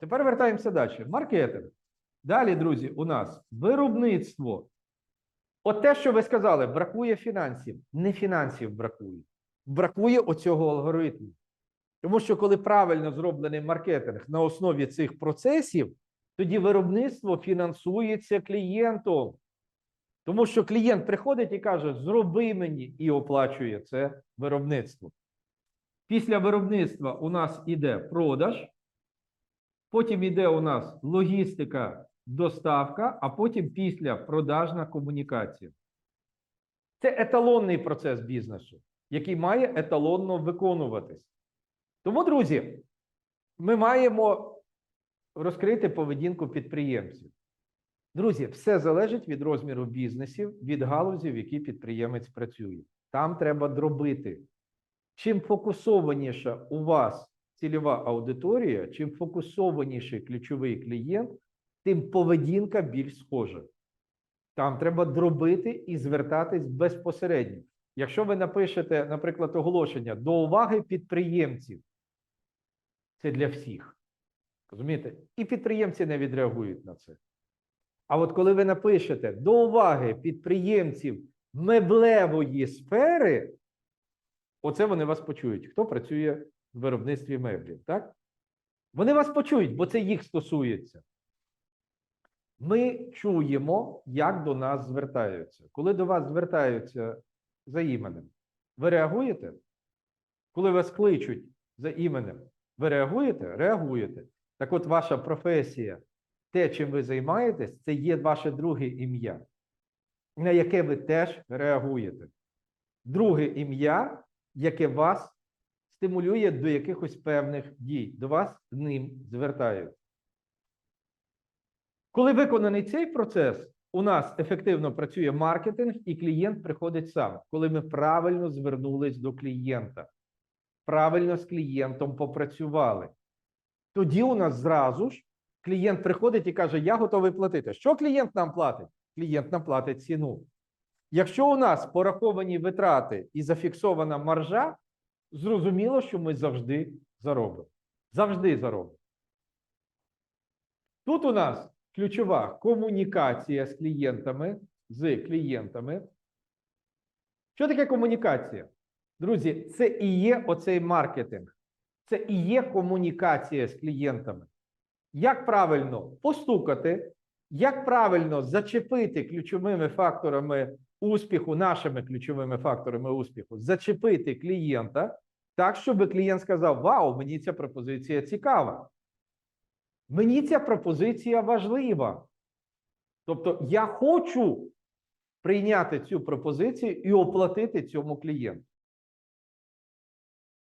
Тепер вертаємося далі. Маркетинг. Далі, друзі, у нас виробництво. От те, що ви сказали, бракує фінансів. Не фінансів бракує. Бракує оцього алгоритму. Тому що, коли правильно зроблений маркетинг на основі цих процесів, тоді виробництво фінансується клієнтом. Тому що клієнт приходить і каже: зроби мені і оплачує це виробництво. Після виробництва у нас іде продаж, потім іде у нас логістика, доставка, а потім після продажна комунікація. Це еталонний процес бізнесу, який має еталонно виконуватись. Тому, друзі, ми маємо розкрити поведінку підприємців. Друзі, все залежить від розміру бізнесів, від галузі, в якій підприємець працює. Там треба дробити. Чим фокусованіша у вас цільова аудиторія, чим фокусованіший ключовий клієнт, тим поведінка більш схожа. Там треба дробити і звертатись безпосередньо. Якщо ви напишете, наприклад, оголошення до уваги підприємців, це для всіх. Розумієте? І підприємці не відреагують на це. А от коли ви напишете до уваги підприємців меблевої сфери, оце вони вас почують. Хто працює виробництві меблів, так? Вони вас почують, бо це їх стосується. Ми чуємо, як до нас звертаються. Коли до вас звертаються за іменем, ви реагуєте? Коли вас кличуть за іменем, ви реагуєте? Реагуєте. Так от ваша професія, те, чим ви займаєтесь, це є ваше друге ім'я, на яке ви теж реагуєте. Друге ім'я, яке вас стимулює до якихось певних дій, до вас з ним звертаються. Коли виконаний цей процес, у нас ефективно працює маркетинг, і клієнт приходить сам, коли ми правильно звернулись до клієнта, правильно з клієнтом попрацювали. Тоді у нас зразу ж клієнт приходить і каже: Я готовий платити. Що клієнт нам платить? Клієнт нам платить ціну. Якщо у нас пораховані витрати і зафіксована маржа, зрозуміло, що ми завжди заробимо. Завжди заробимо. Тут у нас ключова комунікація з клієнтами, з клієнтами. Що таке комунікація? Друзі, це і є оцей маркетинг. Це і є комунікація з клієнтами. Як правильно постукати, як правильно зачепити ключовими факторами успіху, нашими ключовими факторами успіху, зачепити клієнта так, щоб клієнт сказав: Вау, мені ця пропозиція цікава. Мені ця пропозиція важлива. Тобто, я хочу прийняти цю пропозицію і оплатити цьому клієнту.